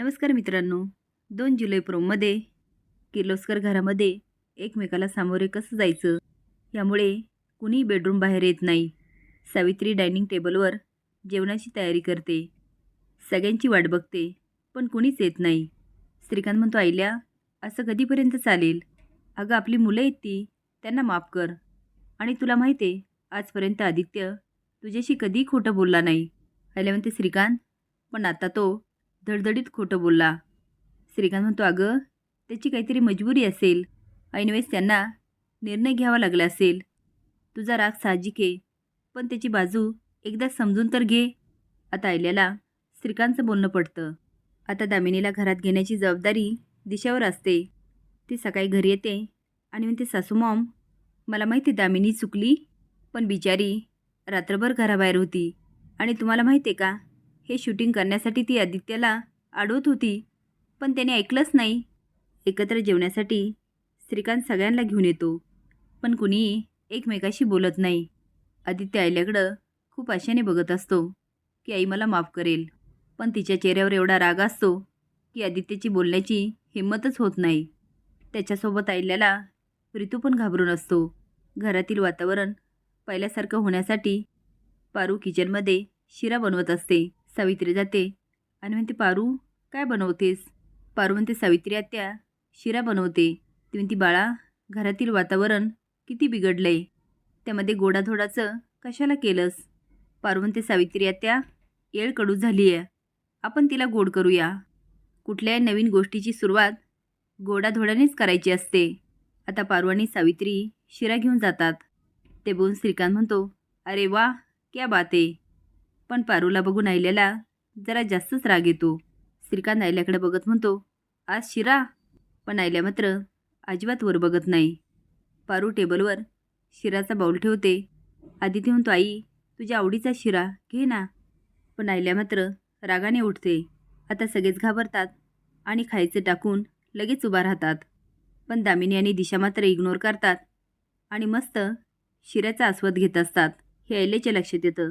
नमस्कार मित्रांनो. दोन जुलै प्रोममध्ये किर्लोस्कर घरामध्ये एकमेकाला सामोरे कसं जायचं? यामुळे कुणी बेडरूम बाहेर येत नाही. सावित्री डायनिंग टेबलवर जेवणाची तयारी करते. सगळ्यांची वाट बघते पण कुणीच येत नाही. श्रीकांत म्हणतो आईल्या असं कधीपर्यंत चालेल? अगं आपली मुलं आहेत ती त्यांना माफ कर. आणि तुला माहिती आहे आजपर्यंत आदित्य तुझ्याशी कधीही खोटं बोलला नाही. आईल्या म्हणते श्रीकांत पण आता तो धडधडीत खोटं बोलला. श्रीकांत म्हणतो अगं त्याची काहीतरी मजबुरी असेल. ऐनवेळेस त्यांना निर्णय घ्यावा लागला असेल. तुझा राग साहजिक आहे पण त्याची बाजू एकदा समजून तर घे. आता आयल्याला श्रीकांतचं बोलणं पडतं. आता दामिनीला घरात घेण्याची जबाबदारी दिशावर असते. ती सकाळी घरी येते आणि म्हणते सासू मॉम मला माहिती दामिनी चुकली पण बिचारी रात्रभर घराबाहेर होती. आणि तुम्हाला माहिती आहे का हे शूटिंग करण्यासाठी ती आदित्यला अडवत होती पण त्याने ऐकलंच नाही. एकत्र जेवण्यासाठी श्रीकांत सगळ्यांना घेऊन येतो पण कुणीही एकमेकाशी बोलत नाही. आदित्य आईल्याकडं खूप आशेने बघत असतो की आई मला माफ करेल पण तिच्या चेहऱ्यावर एवढा राग असतो की आदित्यची बोलण्याची हिंमतच होत नाही. त्याच्यासोबत आईल्याला ऋतू पण घाबरून असतो. घरातील वातावरण पहिल्यासारखं होण्यासाठी पारू किचनमध्ये शिरा बनवत असते. सावित्री जाते. आणि म्हणते पारू काय बनवतेस? पारू म्हणते सावित्री आत्या शिरा बनवते. ती म्हणती बाळा घरातील वातावरण किती बिघडलंय. त्यामध्ये गोडाधोडाचं कशाला केलंस? पारू म्हणते सावित्री आत्या येळ कडू झाली आहे आपण तिला गोड करूया. कुठल्याही नवीन गोष्टीची सुरुवात गोडाधोडानेच करायची असते. आता पारू आणि सावित्री शिरा घेऊन जातात. ते बघून श्रीकांत म्हणतो अरे वा क्या बात आहे. पण पारूला बघून आयल्याला जरा जास्तच राग येतो. श्रीकांत आयल्याकडे बघत म्हणतो आज शिरा? पण आयल्या मात्र अजिबात वर बघत नाही. पारू टेबलवर शिराचा बाऊल ठेवते. आदिती म्हणतो आई तुझ्या आवडीचा शिरा घे ना. पण आयल्या मात्र रागाने उठते आता सगळेच घाबरतात आणि खायचं टाकून लगेच उभा राहतात. पण दामिनी आणि दिशा मात्र इग्नोर करतात आणि मस्त शिऱ्याचा आस्वाद घेत असतात हे ऐलेच्या लक्षात येतं.